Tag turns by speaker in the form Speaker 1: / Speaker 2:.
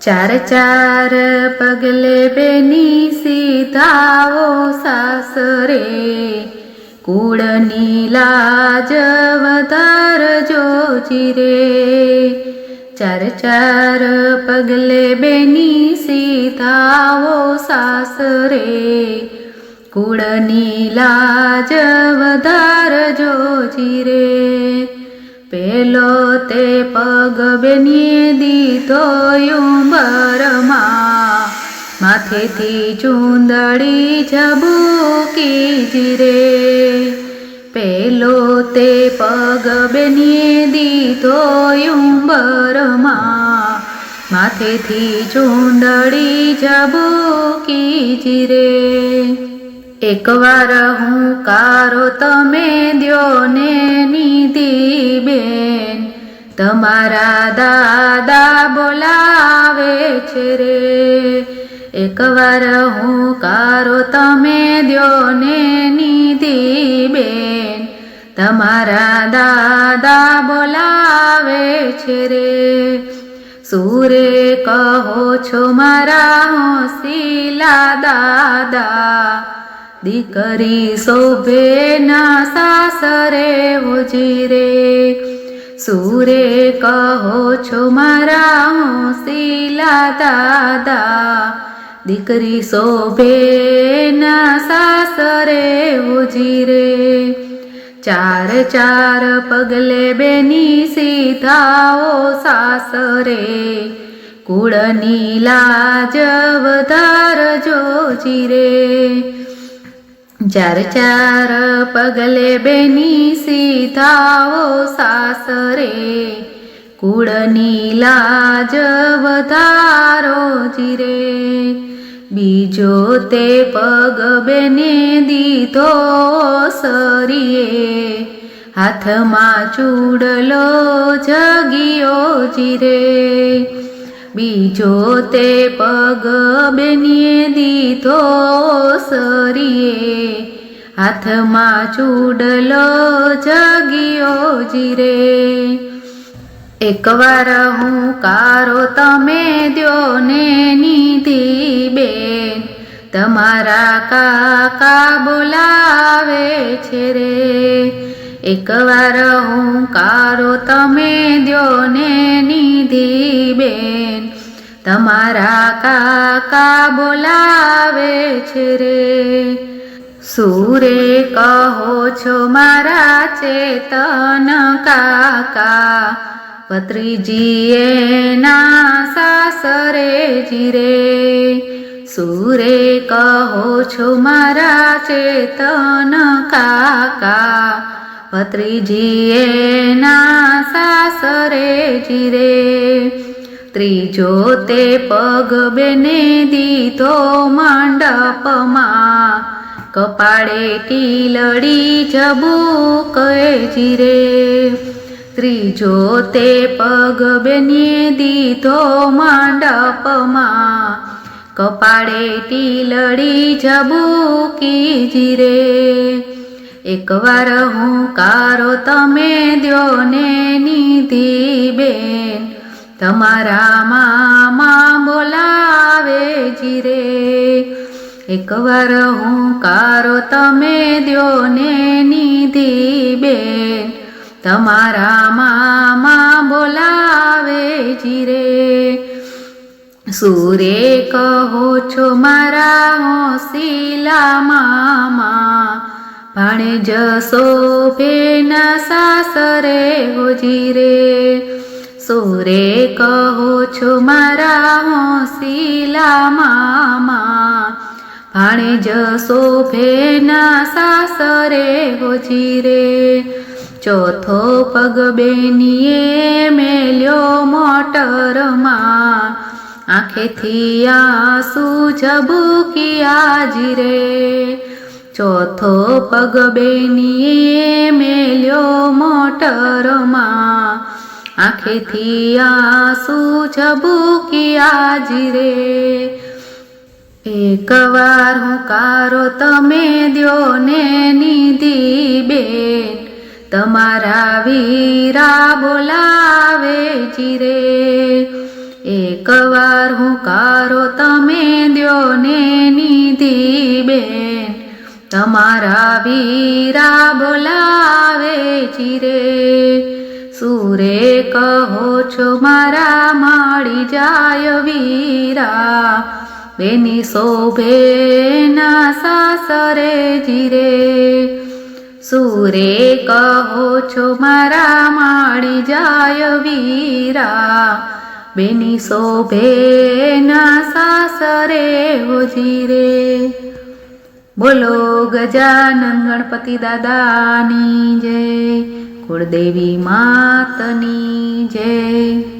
Speaker 1: ચાર ચાર પગલે બેની સીધાઓ સાસરે. કુળની લાજ વધારજો જીરે ચાર ચાર પગલે બેની સીધાઓ સાસરે. કુળની લાજ વધારજો જીરે પેલો તે પગ બેની દીધો યુંબરમાં માથેથી ચૂંદડી ઝબૂકી જીરે પેલો તે પગ બેની દીધો યુંબરમાં માથેથી ચૂંદડી ઝબૂકી જીરે એકવાર હું કારો તમે દ્યો ને નીતિ બેન તમારા દાદા બોલાવે છે રે. એકવાર હું કારો તમે દ્યો ને નીતિ બેન તમારા દાદા બોલાવે છે રે. સૂરે કહો છો મારા હોશીલા દાદા. દીકરી શોભે ના સાસરે હોજી રે સુરે કહો છો મારા શીલા દાદા, દીકરી શોભે ના સાસરે હોજી રે ચાર ચાર પગલે બેની સીધાઓ સાસરે, કુળની લાજ વધારજો જીરે ચાર ચાર પગલે બેની સીધાઓ સાસરે, કુળની લાજ વધારો જીરે. બીજો તે પગ બેને દીધો સરીએ, હાથમાં ચૂડલો જગિયો જીરે. બીજો તે પગ બેનીએ દીધો સરીએ હાથમાં ચૂડલો જગ્યો જીરે. એકવાર હું કારો તમે દ્યો ને નીધી બેન. તમારા કાકા બોલાવે છે રે. એકવાર હું કારો તમે દ્યો ને નીધી બેન. તમારા કાકા બોલાવે છે રે. સુરે કહો છો મારા ચેતન કાકા પત્રીજીએ ના સાસરે જીરે. સુરે કહો છો મારા ચેતન કાકા પત્રીજીએ ના સાસરે જીરે. ત્રીજો તે પગ બેને દીધો મંડપમાં કપાળે ટીલડી કહે જીરે. ત્રીજો તે પગ બેને દીધો મંડપમાં. કપાળે ટીલડી જબૂકી જીરે. એકવાર હું કારો તમે દ્યો ને નિધિ બેન. તમારા મામા બોલાવે જીરે. એકવાર હું કારો તમે દ્યો ને નિધિ બેન. તમારા મામા બોલાવે જીરે. સુરે કહો છો મારા હોશીલા મામા, ભાણે જશો ભેન સાસરે હોજીરે સુરે કહો છો મારા હોશીલા મામા ભાણે જશો ભેન સાસરે હોજી રે ચોથો પગ બેનીએ મેલ્યો મોટરમાં. આંખેથી આંસુ ઝબૂકિયા જીરે ચોથો પગ બેનીએ મેલ્યો મોટરમાં. આંખેથી આંસુ ઝબૂકિયા જીરે એકવાર હું કારો તમે દ્યો ને નિધિ બેન. તમારા વીરા બોલાવે ચીરે. એકવાર હું કારો તમે દ્યો ને નિધિ બેન. તમારા વીરા બોલાવે ચીરે. સુરે કહો છો મારા માળી જાય વીરા. બેની શોભે ના સાસરે જીરે. સુરે કહો છો, મારા માળી જાય વીરા. બેની શોભે ના સાસરે હોજીરે બોલો ગજાનન ગણપતિ દાદાની જય. કુળદેવી માતની જય.